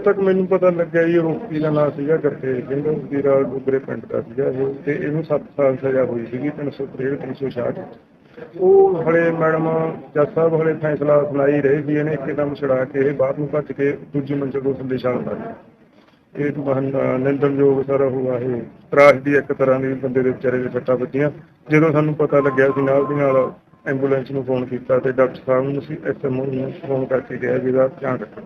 ਤੱਕ ਮੈਨੂੰ ਪਤਾ ਲੱਗਿਆ ਜੀ ਰੋਕੀ ਦਾ ਨਾਂ ਸੀਗਾ ਕਰਦੇ ਸਿੰਘ ਵੀਰਾ ਗੁਗਰੇ ਪਿੰਡ ਦਾ ਸੀਗਾ ਇਹ, ਤੇ ਇਹਨੂੰ 7 ਸਾਲ ਸਜ਼ਾ ਹੋਈ ਸੀਗੀ 363 366 ਉਹ ਹਲੇ ਮੈਡਮ ਜੱਜ ਸਾਹਿਬ ਹਲੇ ਫੈਸਲਾ ਸੁਣਾਈ ਰਹੇ ਸੀ, ਇਹਨੇ ਇੱਕਦਮ ਛੜਾ ਕੇ ਇਹ ਬਾਹਰ ਨੂੰ ਭੱਜ ਕੇ ਦੂਜੀ ਮੰਜ਼ਿਲ ਤੋਂ ਥੱਲੇ ਛਾਲ ਮਾਰੀ। ਇਹ ਬਹਾਨਾ ਨਿੰਦਣਯੋਗ ਸਾਰਾ ਹੋਇਆ ਇਹ। ਤਰਾਸ਼ ਦੀ ਇੱਕ ਤਰ੍ਹਾਂ ਦੀ ਬੰਦੇ ਦੇ ਵਿਚਾਰੇ ਦੇ ਸੱਟਾਂ ਵੱਜੀਆਂ। ਜਦੋਂ ਸਾਨੂੰ ਪਤਾ ਲੱਗਿਆ ਸੀ ਨਾਲ ਦੀ ਨਾਲ ਐਂਬੂਲੈਂਸ ਨੂੰ ਫੋਨ ਕੀਤਾ ਤੇ ਡਾਕਟਰ ਸਾਹਿਬ ਨੂੰ ਸੀ ਐਸਐਮਓ ਨੂੰ ਫੋਨ ਕਰਕੇ ਗਿਆ ਵੀ ਇਹਦਾ ਧਿਆਨ ਰੱਖਣਾ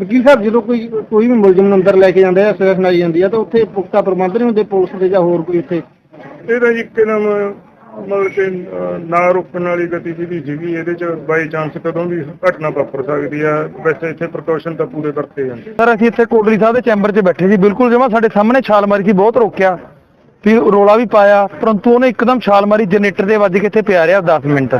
ਵਕੀਲ ਸਾਹਿਬ ਜਦੋਂ ਕੋਈ ਕੋਈ ਵੀ ਮੁਲਜ਼ਮ ਨੂੰ ਅੰਦਰ ਲੈ ਕੇ ਜਾਂਦੇ ਆ ਸਜ਼ਾ ਸੁਣਾਈ ਜਾਂਦੀ ਆ ਤਾਂ ਉੱਥੇ ਪੁਖਤਾ ਪ੍ਰਬੰਧ ਨਹੀਂ ਹੁੰਦੇ ਪੁਲਿਸ ਦੇ ਜਾਂ ਹੋਰ ਕੋਈ ਉੱਥੇ? ਇਹਦਾ ਜੀ ਇੱਕਦਮ ਮਤਲਬ ਕਿ ਅਹ, ਨਾ ਰੁਕਣ ਵਾਲੀ ਗਤੀਵਿਧੀ ਸੀਗੀ ਇਹਦੇ ਚ ਬਾਈ ਚਾਂਸ ਕਦੋਂ ਵੀ ਘਟਨਾ ਵਾਪਰ ਸਕਦੀ ਆ ਵੈਸੇ ਇੱਥੇ ਪ੍ਰੀਕਾਸ਼ਨ ਤਾਂ ਪੂਰੇ ਵਰਤੇ ਜਾਂਦੇ ਸਰ ਅਸੀਂ ਇੱਥੇ ਕੋਟਲੀ ਸਾਹਿਬ ਦੇ ਚੈਂਬਰ 'ਚ ਬੈਠੇ ਸੀ ਬਿਲਕੁਲ ਜਮਾ ਸਾਡੇ ਸਾਹਮਣੇ ਛਾਲ ਮਾਰੀ ਸੀ ਬਹੁਤ ਰੋਕਿਆ। ਫਿਰ ਰੋਲਾ ਵੀ ਪਾਇਆ ਪਰੰਤੂ ਉਹਨੇ ਇੱਕਦਮ ਛਾਲ ਮਾਰੀ ਜਨਰੇਟਰ ਦੇ ਵੱਜ ਕੇ ਇੱਥੇ ਪਿਆ ਰਿਹਾ 10 ਮਿੰਟ।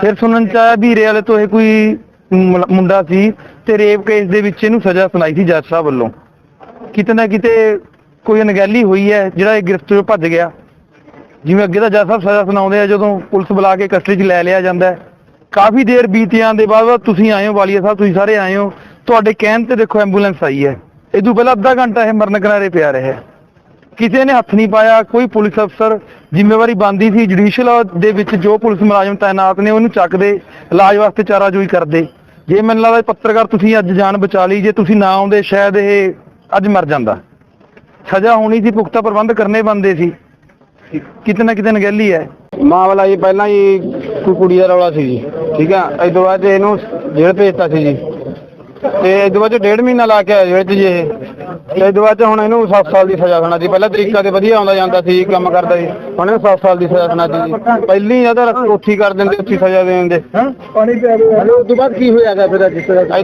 ਫਿਰ ਸੁਣਨ ਚ ਆਇਆ ਵੀ ਵਾਲੇ ਤੋਂ ਇਹ ਕੋਈ ਮੁਲ- ਮੁੰਡਾ ਸੀ ਤੇ ਰੇਪ ਕੇਸ ਦੇ ਵਿੱਚ ਇਹਨੂੰ ਸਜ਼ਾ ਸੁਣਾਈ ਸੀ ਜੱਜ ਸਾਹਿਬ ਵੱਲੋਂ। ਕਿਤੇ ਨਾ ਕਿਤੇ ਕੋਈ ਅਣਗਹਿਲੀ ਹੋਈ ਹੈ, ਜਿਹੜਾ ਇਹ ਗ੍ਰਿਫਤ ਤੋਂ ਭੱਜ ਗਿਆ। ਜਿਵੇਂ ਅੱਗੇ ਤਾਂ ਜੱਜ ਸਾਹਿਬ ਸਜ਼ਾ ਸੁਣਾਉਂਦੇ ਆ, ਜਦੋਂ ਪੁਲਿਸ ਬੁਲਾ ਕੇ ਕਸਟਡੀ 'ਚ ਲੈ ਲਿਆ ਜਾਂਦਾ ਹੈ। ਕਾਫੀ ਦੇਰ ਬੀਤਿਆਂ ਦੇ ਬਾਅਦ ਤੁਸੀਂ ਆਏ ਹੋ, ਵਾਲੀਆ ਸਾਹਿਬ, ਤੁਸੀਂ ਸਾਰੇ ਆਏ ਹੋ। ਤੁਹਾਡੇ ਕਹਿਣ ਤੇ ਦੇਖੋ ਐਂਬੂਲੈਂਸ ਆਈ ਹੈ। ਇਹ ਤੋਂ ਪਹਿਲਾਂ ਅੱਧਾ ਘੰਟਾ ਇਹ ਮਰਨ ਕਿਨਾਰੇ ਪਿਆ ਰਿਹਾ। ਹੈ ਕਿਸੇ ਨੇ ਹੱਥ ਨਹੀਂ ਪਾਇਆ, ਕੋਈ ਪੁਲਿਸ ਅਫਸਰ ਜ਼ਿੰਮੇਵਾਰੀ ਬੰਦੀ ਸੀ। ਜੁਡੀਸ਼ੀਅਲ ਦੇ ਵਿੱਚ ਜੋ ਪੁਲਿਸ ਮੁਲਾਜ਼ਮ ਤਾਇਨਾਤ ਨੇ, ਉਹਨੂੰ ਚੱਕਦੇ, ਇਲਾਜ ਵਾਸਤੇ ਚਾਰਾਜੋਈ ਕਰਦੇ। ਜੇ ਮੈਨੂੰ ਲੱਗਦਾ ਪੱਤਰਕਾਰ ਤੁਸੀਂ ਅੱਜ ਜਾਨ ਬਚਾ ਲਈ, ਜੇ ਤੁਸੀਂ ਨਾ ਆਉਂਦੇ, ਸ਼ਾਇਦ ਇਹ ਅੱਜ ਮਰ ਜਾਂਦਾ। ਸਜ਼ਾ ਹੋਣੀ ਸੀ, ਪੁਖਤਾ ਪ੍ਰਬੰਧ ਕਰਨੇ ਬੰਦੇ ਸੀ। ਕਿਤੇ ਨਾ ਕਿਤੇ ਨਗਹਿਲੀ ਹੈ। ਮਾਮਲਾ ਜੀ, ਪਹਿਲਾਂ ਜੀ ਕੋਈ ਕੁੜੀ ਦਾ ਰੌਲਾ ਸੀ ਜੀ, ਠੀਕ ਆ? ਇਸ ਤੋਂ ਬਾਅਦ ਇਹਨੂੰ ਜੇਲ੍ਹ ਭੇਜਤਾ ਸੀ ਜੀ। ਤੇ ਇਸ ਤੋਂ ਬਾਅਦ 'ਚ ਡੇਢ ਮਹੀਨਾ ਲਾ ਕੇ ਆਇਆ ਜੇਲ੍ਹ 'ਚ ਜੀ ਇਹ। ਤੇ ਤੋਂ ਬਾਅਦ 'ਚ ਹੁਣ ਇਹਨੂੰ 7 ਸਾਲ ਦੀ ਸਜ਼ਾ ਸੁਣਾ ਸੀ ਪਹਿਲਾਂ ਤਰੀਕਾ ਤੇ ਵਧੀਆ ਆਉਂਦਾ ਜਾਂਦਾ ਸੀ ਕੰਮ ਕਰਦਾ ਸੀ। ਹੁਣ ਇਹਨੂੰ 7 ਸਾਲ ਦੀ ਸਜ਼ਾ ਸੁਣਾ ਜੀ। ਪਹਿਲੀ ਇਹਦਾ ਉੱਥੀ ਕਰ ਦਿੰਦੇ ਉੱਥੀ ਸਜ਼ਾ ਦੇ। ਦਿੰਦੇ ਪਾਣੀ ਪਿਆ ਉਸ ਤੋਂ ਬਾਅਦ ਕੀ ਹੋਇਆਗਾ ਫਿਰ ਜਿਸ ਤਰ੍ਹਾਂ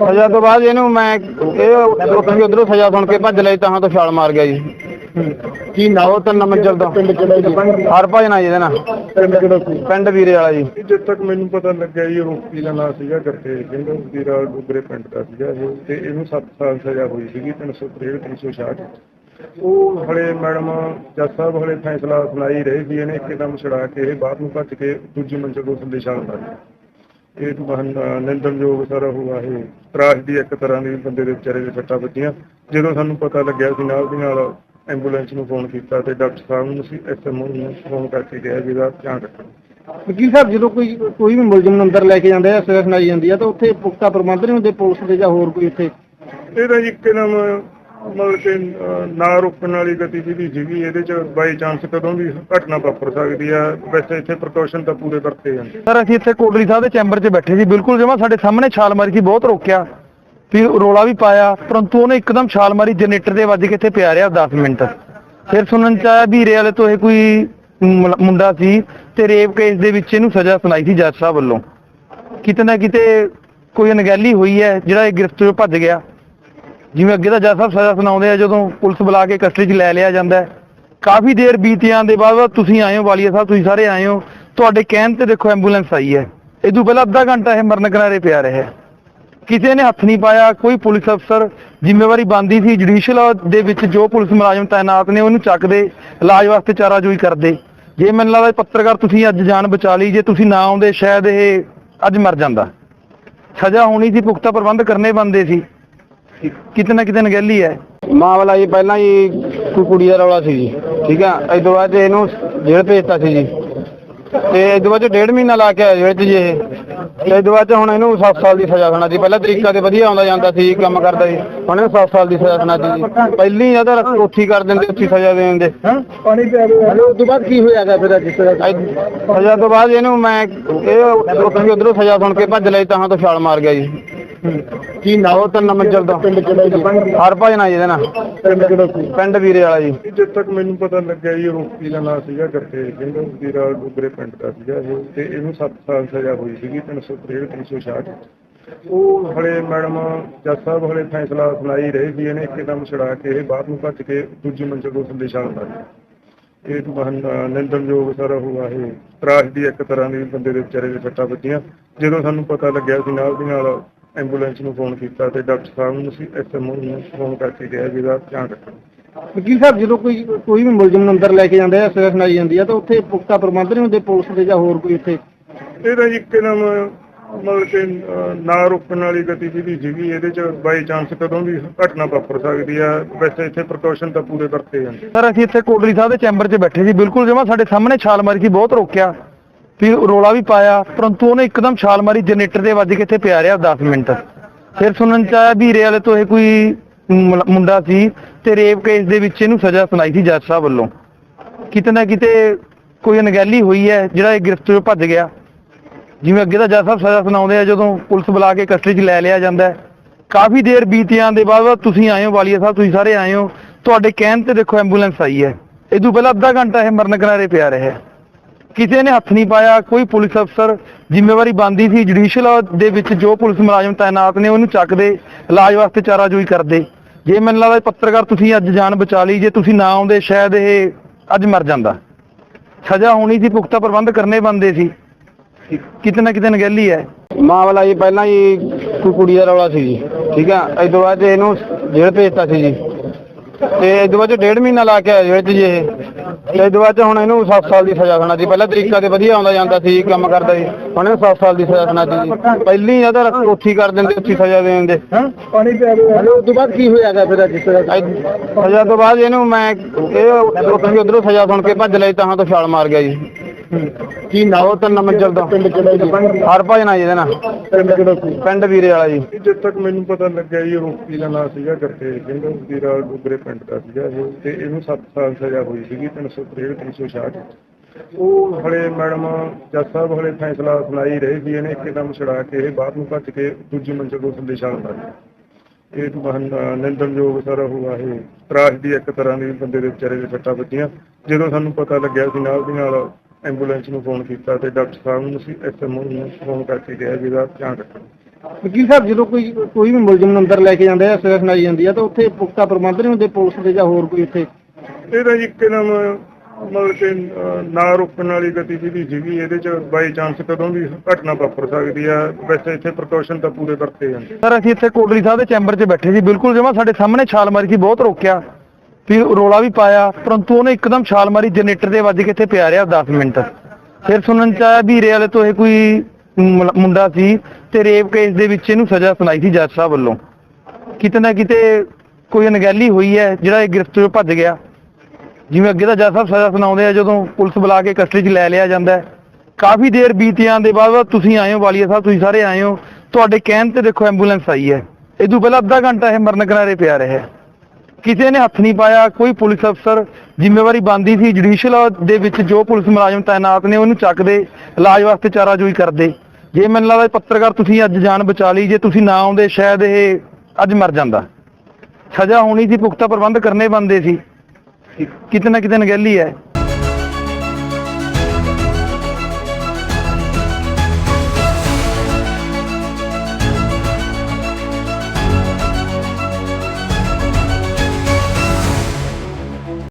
ਸਜ਼ਾ ਤੋਂ ਬਾਅਦ ਇਹਨੂੰ ਮੈਂ ਇਹ ਉੱਥੋਂ ਉਧਰੋਂ ਸਜ਼ਾ ਸੁਣ ਕੇ ਭੱਜ ਲਈ ਤਾਂ ਤੋਂ ਛਾਲ ਮਾਰ ਗਿਆ ਜੀ। ਕੀ ਨਾ ਉਹ ਤਿੰਨ ਮੰਜ਼ਲ ਦਾ। ਪਿੰਡ ਕਿਹੜਾ ਜੀ? ਹਰ ਭਜਨਾ ਜੀ ਇਹਦੇ ਨਾਲ। ਪਿੰਡ ਕਿਹੜਾ ਸੀ? ਪਿੰਡ ਵੀਰੇ ਵਾਲਾ ਜੀ। ਜਦ ਤੱਕ ਮੈਨੂੰ ਪਤਾ ਲੱਗਿਆ ਜੀ ਰੋਕੀ ਦਾ ਨਾਂ ਸੀਗਾ ਕਰਦੇ ਸਿੰਘ ਵੀਰਾ ਗੁਗਰੇ ਪਿੰਡ ਦਾ ਸੀਗਾ ਇਹ। ਤੇ ਇਹਨੂੰ 7 ਸਾਲ ਸਜ਼ਾ ਹੋਈ ਸੀਗੀ 363 366 ਉਹ ਹਲੇ ਮੈਡਮ ਜੱਜ ਸਾਹਿਬ ਹਲੇ ਫੈਸਲਾ ਸੁਣਾਈ ਰਹੇ ਸੀ ਇਹਨੇ ਇੱਕਦਮ ਛੜਾ ਕੇ ਇਹ ਬਾਹਰ ਨੂੰ ਭੱਜ ਕੇ ਦੂਜੀ ਮੰਜ਼ਿਲ ਤੋਂ ਥੱਲੇ ਛਾਲ ਮਾਰੀ। ਇਹ ਬਹਾਨਾ ਨਿੰਦਣਯੋਗ ਸਾਰਾ ਹੋਇਆ ਇਹ। ਤਰਾਸ਼ ਦੀ ਇੱਕ ਤਰ੍ਹਾਂ ਦੀ ਬੰਦੇ ਦੇ ਵਿਚਾਰੇ ਦੇ ਸੱਟਾਂ ਵੱਜੀਆਂ। ਜਦੋਂ ਸਾਨੂੰ ਪਤਾ ਲੱਗਿਆ ਸੀ ਨਾਲ ਦੀ ਨਾਲ ਐਂਬੂਲੈਂਸ ਨੂੰ ਫੋਨ ਕੀਤਾ ਤੇ ਡਾਕਟਰ ਸਾਹਿਬ ਨੂੰ ਸੀ ਐਸਐਮਓ ਨੂੰ ਫੋਨ ਕਰਕੇ ਕਿਹਾ ਵੀ ਇਹਦਾ ਧਿਆਨ ਰੱਖੋ। ਵਕੀਲ ਸਾਹਿਬ ਜਦੋਂ ਕੋਈ ਕੋਈ ਵੀ ਮੁਲਜ਼ਮ ਨੂੰ ਅੰਦਰ ਲੈ ਕੇ ਜਾਂਦੇ ਆ ਸਜ਼ਾ ਸੁਣਾਈ ਜਾਂਦੀ ਆ ਤਾਂ ਉੱਥੇ ਪੁਖਤਾ ਪ੍ਰਬੰਧ ਨਹੀਂ ਹੁੰਦੇ ਪੁਲਿਸ ਦੇ ਜਾਂ ਹੋਰ ਕੋਈ ਉੱਥੇ? ਇਹਦਾ ਜੀ ਇੱਕਦਮ ਮਤਲਬ ਕਿ ਨਾ ਰੁਕਣ ਵਾਲੀ ਗਤੀਵਿਧੀ ਸੀਗੀ ਇਹਦੇ ਚ ਬਾਈ ਚਾਂਸ ਕਦੋਂ ਵੀ ਘਟਨਾ ਵਾਪਰ ਸਕਦੀ ਆ। ਵੈਸੇ ਇੱਥੇ ਪ੍ਰੀਕਾਸ਼ਨ ਤਾਂ ਪੂਰੇ ਵਰਤੇ ਜਾਂਦੇ। ਸਰ ਅਸੀਂ ਇੱਥੇ ਕੋਟਲੀ ਸਾਹਿਬ ਦੇ ਚੈਂਬਰ 'ਚ ਬੈਠੇ ਸੀ ਬਿਲਕੁਲ ਜਮਾ ਸਾਡੇ ਸਾਹਮਣੇ ਛਾਲ ਮਾਰੀ ਸੀ ਬਹੁਤ ਰੋਕਿਆ। ਵੀ ਰੋਲਾ ਵੀ ਪਾਇਆ, ਪਰੰਤੂ ਉਹਨੇ ਇੱਕਦਮ ਛਾਲ ਮਾਰੀ, ਜਨਰੇਟਰ ਦੇ ਵੱਜ ਕੇ ਇੱਥੇ ਪਿਆ ਰਿਹਾ 10 ਮਿੰਟ। ਫਿਰ ਸੁਣਨ ਚ ਆਇਆ ਵੀ ਰੇ ਵਾਲੇ ਤੋਂ ਇਹ ਕੋਈ ਮੁੰਡਾ ਸੀ ਤੇ ਰੇਪ ਕੇਸ ਦੇ ਵਿੱਚ ਇਹਨੂੰ ਸਜ਼ਾ ਸੁਣਾਈ ਸੀ ਜੱਜ ਸਾਹਿਬ ਵੱਲੋਂ। ਕਿਤੇ ਨਾ ਕਿਤੇ ਕੋਈ ਅਣਗਹਿਲੀ ਹੋਈ ਹੈ, ਜਿਹੜਾ ਇਹ ਗ੍ਰਿਫ਼ਤਾਰ ਭੱਜ ਗਿਆ। ਜਿਵੇਂ ਅੱਗੇ ਦਾ ਜੱਜ ਸਾਹਿਬ ਸਜ਼ਾ ਸੁਣਾਉਂਦੇ ਆ, ਜਦੋਂ ਪੁਲਿਸ ਬੁਲਾ ਕੇ ਕਸਟਡੀ 'ਚ ਲੈ ਲਿਆ ਜਾਂਦਾ ਹੈ। ਕਾਫੀ ਦੇਰ ਬੀਤਿਆਂ ਦੇ ਬਾਅਦ ਤੁਸੀਂ ਆਏ ਹੋ, ਵਾਲੀਆ ਸਾਹਿਬ, ਤੁਸੀਂ ਸਾਰੇ ਆਏ ਹੋ। ਤੁਹਾਡੇ ਕਹਿਣ ਤੇ ਦੇਖੋ ਐਂਬੂਲੈਂਸ ਆਈ ਹੈ। ਇਹ ਤੋਂ ਪਹਿਲਾਂ ਅੱਧਾ ਘੰਟਾ ਇਹ ਮਰਨ ਕਿਨਾਰੇ ਪਿਆ ਰਿਹਾ ਹੈ। ਕਿਸੇ ਨੇ ਹੱਥ ਨਹੀਂ ਪਾਇਆ, ਕੋਈ ਪੁਲਿਸ ਅਫਸਰ ਜ਼ਿੰਮੇਵਾਰੀ ਬੰਦੀ ਸੀ ਜੁਡੀਸ਼ੀਅਲ ਦੇ ਵਿੱਚ ਜੋ ਪੁਲਿਸ ਮੁਲਾਜ਼ਮ ਤਾਇਨਾਤ ਨੇ ਉਹਨੂੰ ਚੱਕਦੇ, ਇਲਾਜ ਵਾਸਤੇ ਚਾਰਾਜੋਈ ਕਰਦੇ। ਜੇ ਮੈਨੂੰ ਲੱਗਦਾ ਪੱਤਰਕਾਰ ਤੁਸੀਂ ਅੱਜ ਜਾਨ ਬਚਾ ਲਈ, ਜੇ ਤੁਸੀਂ ਨਾ ਆਉਂਦੇ, ਸ਼ਾਇਦ ਇਹ ਅੱਜ ਮਰ ਜਾਂਦਾ। ਸਜ਼ਾ ਹੋਣੀ ਸੀ, ਪੁਖਤਾ ਪ੍ਰਬੰਧ ਕਰਨੇ ਬੰਦੇ ਸੀ। ਕਿਤੇ ਨਾ ਕਿਤੇ ਨਗਹਿਲੀ ਹੈ। ਮਾਮਲਾ ਜੀ, ਪਹਿਲਾਂ ਜੀ ਕੋਈ ਕੁੜੀ ਦਾ ਰੌਲਾ ਸੀ ਜੀ, ਠੀਕ ਆ? ਇਸ ਬਾਅਦ ਇਹਨੂੰ ਜੇਲ੍ਹ ਭੇਜਤਾ ਸੀ ਜੀ। ਤੇ ਇਸ ਤੋਂ ਬਾਅਦ 'ਚ ਡੇਢ ਮਹੀਨਾ ਲਾ ਕੇ ਆਇਆ ਜੇਲ੍ਹ 'ਚ ਜੀ ਇਹ। ਤੇ ਤੋਂ ਬਾਅਦ 'ਚ ਹੁਣ ਇਹਨੂੰ 7 ਸਾਲ ਦੀ ਸਜ਼ਾ ਸੁਣਾ ਸੀ ਪਹਿਲਾਂ ਤਰੀਕਾ ਤੇ ਵਧੀਆ ਆਉਂਦਾ ਜਾਂਦਾ ਸੀ ਕੰਮ ਕਰਦਾ ਸੀ। ਹੁਣ ਇਹਨੂੰ 7 ਸਾਲ ਦੀ ਸਜ਼ਾ ਸੁਣਾ ਸੀ ਜੀ। ਪਹਿਲੀ ਇਹਦਾ ਉੱਥੀ ਕਰ ਦਿੰਦੇ ਉੱਥੀ ਸਜ਼ਾ ਦੇ ਦਿੰਦੇ। ਪਾਣੀ ਪਿਆ ਉਸ ਤੋਂ ਬਾਅਦ ਕੀ ਹੋਇਆਗਾ ਫਿਰ ਜਿਸ ਤਰ੍ਹਾਂ ਸਜ਼ਾ ਤੋਂ ਬਾਅਦ ਇਹਨੂੰ ਮੈਂ ਇਹ ਉੱਥੋਂ ਉਧਰੋਂ ਸਜ਼ਾ ਸੁਣ ਕੇ ਭੱਜ ਲਈ ਤਾਂ ਤੋਂ ਛਾਲ ਮਾਰ ਗਿਆ ਜੀ। ਕੀ ਨਾ ਉਹ ਤਿੰਨ ਮੰਜ਼ਲ ਦਾ। ਪਿੰਡ ਕਿਹੜਾ ਜੀ? ਹਰ ਭਜਨਾ ਜੀ ਇਹਦੇ ਨਾਲ ਪਿੰਡ ਕਿਹੜਾ ਸੀ? ਪਿੰਡ ਵੀਰੇ ਵਾਲਾ ਜੀ। ਜਦ ਤੱਕ ਮੈਨੂੰ ਪਤਾ ਲੱਗਿਆ ਜੀ ਰੋਕੀ ਦਾ ਨਾਂ ਸੀਗਾ ਕਰਦੇ ਸਿੰਘ ਵੀਰਾ ਗੁਗਰੇ ਪਿੰਡ ਦਾ ਸੀਗਾ ਇਹ। ਤੇ ਇਹਨੂੰ 7 ਸਾਲ ਸਜ਼ਾ ਹੋਈ ਸੀਗੀ 363 366 ਉਹ ਹਲੇ ਮੈਡਮ ਜੱਜ ਸਾਹਿਬ ਹਲੇ ਫੈਸਲਾ ਸੁਣਾਈ ਰਹੇ ਸੀ ਇਹਨੇ ਇੱਕਦਮ ਛੜਾ ਕੇ ਇਹ ਬਾਹਰ ਨੂੰ ਭੱਜ ਕੇ ਦੂਜੀ ਮੰਜ਼ਿਲ ਤੋਂ ਥੱਲੇ ਛਾਲ ਮਾਰੀ। ਇਹ ਬਹਾਨਾ ਨਿੰਦਣਯੋਗ ਸਾਰਾ ਹੋਇਆ ਇਹ। ਤਰਾਸ਼ ਦੀ ਇੱਕ ਤਰ੍ਹਾਂ ਦੀ ਬੰਦੇ ਦੇ ਵਿਚਾਰੇ ਦੇ ਸੱਟਾਂ ਵੱਜੀਆਂ। ਜਦੋਂ ਸਾਨੂੰ ਪਤਾ ਲੱਗਿਆ ਸੀ ਨਾਲ ਦੀ ਨਾਲ ਐਂਬੂਲੈਂਸ ਨੂੰ ਫੋਨ ਕੀਤਾ ਤੇ ਡਾਕਟਰ ਸਾਹਿਬ ਨੂੰ ਸੀ ਐਸਐਮਓ ਨੂੰ ਫੋਨ ਕਰਕੇ ਕਿਹਾ ਵੀ ਇਹਦਾ ਧਿਆਨ ਰੱਖੋ। ਵਕੀਲ ਸਾਹਿਬ ਜਦੋਂ ਕੋਈ ਕੋਈ ਵੀ ਮੁਲਜ਼ਮ ਨੂੰ ਅੰਦਰ ਲੈ ਕੇ ਜਾਂਦੇ ਆ ਸਜ਼ਾ ਸੁਣਾਈ ਜਾਂਦੀ ਆ ਤਾਂ ਉੱਥੇ ਪੁਖਤਾ ਪ੍ਰਬੰਧ ਨਹੀਂ ਹੁੰਦੇ ਪੁਲਿਸ ਦੇ ਜਾਂ ਹੋਰ ਕੋਈ ਉੱਥੇ? ਇਹਦਾ ਜੀ ਇੱਕਦਮ ਮਤਲਬ ਕਿ ਨਾ ਰੁਕਣ ਵਾਲੀ ਗਤੀਵਿਧੀ ਸੀਗੀ ਇਹਦੇ ਚ ਬਾਈ ਚਾਂਸ ਕਦੋਂ ਵੀ ਘਟਨਾ ਵਾਪਰ ਸਕਦੀ ਆ। ਵੈਸੇ ਇੱਥੇ ਪ੍ਰੀਕਾਸ਼ਨ ਤਾਂ ਪੂਰੇ ਵਰਤੇ ਜਾਂਦੇ। ਸਰ ਅਸੀਂ ਇੱਥੇ ਕੋਟਲੀ ਸਾਹਿਬ ਦੇ ਚੈਂਬਰ 'ਚ ਬੈਠੇ ਸੀ ਬਿਲਕੁਲ ਜਮਾ ਸਾਡੇ ਸਾਹਮਣੇ ਛਾਲ ਮਾਰੀ ਸੀ ਬਹੁਤ ਰੋਕਿਆ। ਫਿਰ ਰੋਲਾ ਵੀ ਪਾਇਆ, ਪਰੰਤੂ ਉਹਨੇ ਇੱਕਦਮ ਛਾਲ ਮਾਰੀ, ਜਨਰੇਟਰ ਦੇ ਵੱਜ ਕੇ ਇੱਥੇ ਪਿਆ ਰਿਹਾ 10 ਮਿੰਟ। ਫਿਰ ਸੁਣਨ ਚ ਆਇਆ ਵੀ ਰੇ ਵਾਲੇ ਤੋਂ ਇਹ ਕੋਈ ਮੁੰ- ਮੁੰਡਾ ਸੀ ਤੇ ਰੇਪ ਕੇਸ ਦੇ ਵਿੱਚ ਇਹਨੂੰ ਸਜ਼ਾ ਸੁਣਾਈ ਸੀ ਜੱਜ ਸਾਹਿਬ ਵੱਲੋਂ। ਕਿਤੇ ਨਾ ਕਿਤੇ ਕੋਈ ਅਣਗਹਿਲੀ ਹੋਈ ਹੈ, ਜਿਹੜਾ ਇਹ ਗ੍ਰਿਫਤ ਤੋਂ ਭੱਜ ਗਿਆ। ਜਿਵੇਂ ਅੱਗੇ ਤਾਂ ਜੱਜ ਸਾਹਿਬ ਸਜ਼ਾ ਸੁਣਾਉਂਦੇ ਆ, ਜਦੋਂ ਪੁਲਿਸ ਬੁਲਾ ਕੇ ਕਸਟਡੀ 'ਚ ਲੈ ਲਿਆ ਜਾਂਦਾ ਹੈ। ਕਾਫੀ ਦੇਰ ਬੀਤ ਜਾਣ ਦੇ ਬਾਅਦ ਤੁਸੀਂ ਆਏ ਹੋ, ਵਾਲੀਆ ਸਾਹਿਬ, ਤੁਸੀਂ ਸਾਰੇ ਆਏ ਹੋ। ਤੁਹਾਡੇ ਕਹਿਣ ਤੇ ਦੇਖੋ ਐਂਬੂਲੈਂਸ ਆਈ ਹੈ। ਇਹ ਤੋਂ ਪਹਿਲਾਂ ਅੱਧਾ ਘੰਟਾ ਇਹ ਮਰਨ ਕਿਨਾਰੇ ਪਿਆ ਰਿਹਾ ਹੈ। ਕਿਸੇ ਨੇ ਹੱਥ ਨਹੀਂ ਪਾਇਆ, ਕੋਈ ਪੁਲਿਸ ਅਫਸਰ ਜ਼ਿੰਮੇਵਾਰੀ ਬੰਦੀ ਸੀ ਜੁਡੀਸ਼ੀਅਲ ਦੇ ਵਿੱਚ ਜੋ ਪੁਲਿਸ ਮੁਲਾਜ਼ਮ ਤਾਇਨਾਤ ਨੇ ਉਹਨੂੰ ਚੱਕਦੇ, ਇਲਾਜ ਵਾਸਤੇ ਚਾਰਾਜੋਈ ਕਰਦੇ। ਜੇ ਮੈਨੂੰ ਲੱਗਦਾ ਪੱਤਰਕਾਰ ਤੁਸੀਂ ਅੱਜ ਜਾਨ ਬਚਾ ਲਈ, ਜੇ ਤੁਸੀਂ ਨਾ ਆਉਂਦੇ, ਸ਼ਾਇਦ ਇਹ ਅੱਜ ਮਰ ਜਾਂਦਾ। ਸਜ਼ਾ ਹੋਣੀ ਸੀ, ਪੁਖਤਾ ਪ੍ਰਬੰਧ ਕਰਨੇ ਬੰਦੇ ਸੀ। ਕਿਤੇ ਨਾ ਕਿਤੇ ਨਗੈਲੀ ਹੈ। ਮਾਮਲਾ ਜੀ, ਪਹਿਲਾਂ ਹੀ ਕੋਈ ਕੁੜੀ ਦਾ ਰੌਲਾ ਸੀ ਜੀ, ਠੀਕ ਆ? ਇਸ ਤੋਂ ਬਾਅਦ ਇਹਨੂੰ ਜੇਲ੍ਹ ਭੇਜਤਾ ਸੀ ਜੀ। ਤੇ ਇਸ ਤੋਂ ਬਾਅਦ 'ਚ ਡੇਢ ਮਹੀਨਾ ਲਾ ਕੇ ਆਇਆ ਜੇਲ੍ਹ 'ਚ ਜੀ ਇਹ। ਤੇ ਬਾਅਦ 'ਚ ਹੁਣ ਇਹਨੂੰ 7 ਸਾਲ ਦੀ ਸਜ਼ਾ ਸੁਣਾ ਸੀ ਪਹਿਲਾਂ ਤਰੀਕਾ ਤੇ ਵਧੀਆ ਆਉਂਦਾ ਜਾਂਦਾ ਸੀ ਕੰਮ ਕਰਦਾ ਸੀ। ਹੁਣ ਇਹਨੂੰ 7 ਸਾਲ ਦੀ ਸਜ਼ਾ ਸੁਣਾ ਸੀ ਜੀ ਪਹਿਲੀ ਇਹਦਾ ਉੱਥੀ ਕਰ ਦਿੰਦੇ ਉੱਥੀ ਸਜ਼ਾ ਦੇ ਦਿੰਦੇ। ਪਾਣੀ ਪਿਆ ਉਸ ਤੋਂ ਬਾਅਦ ਕੀ ਹੋਇਆਗਾ ਫਿਰ ਅੱਜ? ਸਜ਼ਾ ਤੋਂ ਬਾਅਦ ਇਹਨੂੰ ਮੈਂ ਇਹ ਉੱਥੋਂ ਉਧਰੋਂ ਸਜ਼ਾ ਸੁਣ ਕੇ ਭੱਜ ਲਈ ਤਾਂ ਤੋਂ ਛਾਲ ਮਾਰ ਗਿਆ ਜੀ। ਕੀ ਨਾ ਉਹ ਤਿੰਨ ਮੰਜ਼ਲ ਦਾ। ਪਿੰਡ ਕਿਹੜਾ ਜੀ? ਹਰ ਭਜਨਾ ਜੀ ਇਹਦੇ ਨਾਲ। ਪਿੰਡ ਕਿਹੜਾ ਸੀ? ਪਿੰਡ ਵੀਰੇ ਵਾਲਾ ਜੀ। ਜਦ ਤੱਕ ਮੈਨੂੰ ਪਤਾ ਲੱਗਿਆ ਜੀ ਰੋਕੀ ਦਾ ਨਾਂ ਸੀਗਾ ਗੁਰਤੇਜ ਸਿੰਘ ਵੀਰਾ ਗੁਗਰੇ ਪਿੰਡ ਦਾ ਸੀਗਾ ਇਹ ਤੇ ਇਹਨੂੰ 7 ਸਾਲ ਸਜ਼ਾ ਹੋਈ ਸੀਗੀ 363 366 ਉਹ ਹਲੇ ਮੈਡਮ ਜੱਜ ਸਾਹਿਬ ਹਲੇ ਫੈਸਲਾ ਸੁਣਾਈ ਰਹੇ ਸੀ ਇਹਨੇ ਇੱਕਦਮ ਛੜਾ ਕੇ ਇਹ ਬਾਹਰ ਨੂੰ ਭੱਜ ਕੇ ਦੂਜੀ ਮੰਜ਼ਲ ਤੋਂ ਥੱਲੇ ਛਾਲ ਮਾਰੀ। ਇਹ ਮਹਾਨ ਨਿੰਦਨਯੋਗ ਸਾਰਾ ਹੋਇਆ ਇਹ। ਤਰਾਸ਼ ਦੀ ਇੱਕ ਤਰ੍ਹਾਂ ਦੀ ਬੰਦੇ ਦੇ ਵਿਚਾਰੇ ਦੇ ਸੱਟਾਂ ਵੱਜੀਆਂ। ਜਦੋਂ ਸਾਨੂੰ ਪਤਾ ਲੱਗਿਆ ਸੀ ਨਾਲ ਦੀ ਨਾਲ ਐਂਬੂਲੈਂਸ ਨੂੰ ਫੋਨ ਕੀਤਾ ਤੇ ਡਾਕਟਰ ਸਾਹਿਬ ਨੂੰ ਸੀ ਐਸਐਮਓ ਨੂੰ ਫੋਨ ਕਰਕੇ ਕਿਹਾ ਵੀ ਇਹਦਾ ਧਿਆਨ ਰੱਖੋ। ਵਕੀਲ ਸਾਹਿਬ ਜਦੋਂ ਕੋਈ ਕੋਈ ਵੀ ਮੁਲਜ਼ਮ ਨੂੰ ਅੰਦਰ ਲੈ ਕੇ ਜਾਂਦੇ ਆ ਸਜ਼ਾ ਸੁਣਾਈ ਜਾਂਦੀ ਆ ਤਾਂ ਉੱਥੇ ਪੁਖਤਾ ਪ੍ਰਬੰਧ ਨਹੀਂ ਹੁੰਦੇ ਪੁਲਿਸ ਦੇ ਜਾਂ ਹੋਰ ਕੋਈ ਇੱਥੇ? ਇਹਦਾ ਜੀ ਇੱਕਦਮ ਮਤਲਬ ਕਿ ਨਾ ਰੁਕਣ ਵਾਲੀ ਗਤੀਵਿਧੀ ਸੀਗੀ ਇਹਦੇ ਚ ਬਾਈ ਚਾਂਸ ਕਦੋਂ ਵੀ ਘਟਨਾ ਵਾਪਰ ਸਕਦੀ ਆ। ਵੈਸੇ ਇੱਥੇ ਪ੍ਰੀਕਾਸ਼ਨ ਤਾਂ ਪੂਰੇ ਵਰਤੇ ਜਾਂਦੇ। ਸਰ ਅਸੀਂ ਇੱਥੇ ਕੋਟਲੀ ਸਾਹਿਬ ਦੇ ਚੈਂਬਰ 'ਚ ਬੈਠੇ ਸੀ ਬਿਲਕੁਲ ਜਮਾ ਸਾਡੇ ਸਾਹਮਣੇ ਛਾਲ ਮਾਰੀ ਸੀ ਬਹੁਤ ਰੋਕਿਆ। ਵੀ ਰੋਲਾ ਵੀ ਪਾਇਆ, ਪਰੰਤੂ ਉਹਨੇ ਇੱਕਦਮ ਛਾਲ ਮਾਰੀ, ਜਨਰੇਟਰ ਦੇ ਵੱਜ ਕੇ ਇੱਥੇ ਪਿਆ ਰਿਹਾ 10 ਮਿੰਟ। ਫਿਰ ਸੁਣਨ ਚ ਆਇਆ ਵੀ ਰੇ ਵਾਲੇ ਤੋਂ ਇਹ ਕੋਈ ਮੁੰਡਾ ਸੀ ਤੇ ਰੇਪ ਕੇਸ ਦੇ ਵਿੱਚ ਇਹਨੂੰ ਸਜ਼ਾ ਸੁਣਾਈ ਸੀ ਜੱਜ ਸਾਹਿਬ ਵੱਲੋਂ। ਕਿਤੇ ਨਾ ਕਿਤੇ ਕੋਈ ਅਣਗਹਿਲੀ ਹੋਈ ਹੈ, ਜਿਹੜਾ ਇਹ ਗ੍ਰਿਫਤ ਭੱਜ ਗਿਆ। ਜਿਵੇਂ ਅੱਗੇ ਦਾ ਜੱਜ ਸਾਹਿਬ ਸਜ਼ਾ ਸੁਣਾਉਂਦੇ ਆ, ਜਦੋਂ ਪੁਲਿਸ ਬੁਲਾ ਕੇ ਕਸਟਡੀ 'ਚ ਲੈ ਲਿਆ ਜਾਂਦਾ ਕਾਫੀ ਦੇਰ ਬੀਤ ਜਾਣ ਦੇ ਬਾਅਦ ਤੁਸੀਂ ਆਏ ਹੋ, ਵਾਲੀਆ ਸਾਹਿਬ, ਤੁਸੀਂ ਸਾਰੇ ਆਏ ਹੋ। ਤੁਹਾਡੇ ਕਹਿਣ ਤੇ ਦੇਖੋ ਐਂਬੂਲੈਂਸ ਆਈ ਹੈ। ਇਹ ਤੋਂ ਪਹਿਲਾਂ ਅੱਧਾ ਘੰਟਾ ਇਹ ਮਰਨ ਕਿਨਾਰੇ ਪਿਆ ਰਿਹਾ ਕਿਸੇ ਨੇ ਹੱਥ ਨਹੀਂ ਪਾਇਆ, ਕੋਈ ਪੁਲਿਸ ਅਫਸਰ ਜ਼ਿੰਮੇਵਾਰੀ ਬੰਦੀ ਸੀ ਜੁਡੀਸ਼ੀਅਲ ਦੇ ਵਿੱਚ ਜੋ ਪੁਲਿਸ ਮੁਲਾਜ਼ਮ ਤਾਇਨਾਤ ਨੇ ਉਹਨੂੰ ਚੱਕਦੇ, ਇਲਾਜ ਵਾਸਤੇ ਚਾਰਾਜੋਈ ਕਰਦੇ। ਜੇ ਮੈਨੂੰ ਲੱਗਦਾ ਪੱਤਰਕਾਰ ਤੁਸੀਂ ਅੱਜ ਜਾਨ ਬਚਾ ਲਈ, ਜੇ ਤੁਸੀਂ ਨਾ ਆਉਂਦੇ, ਸ਼ਾਇਦ ਇਹ ਅੱਜ ਮਰ ਜਾਂਦਾ। ਸਜ਼ਾ ਹੋਣੀ ਸੀ, ਪੁਖਤਾ ਪ੍ਰਬੰਧ ਕਰਨੇ ਬੰਦੇ ਸੀ। ਕਿਤੇ ਨਾ ਕਿਤੇ ਨਗੈਲੀ ਹੈ।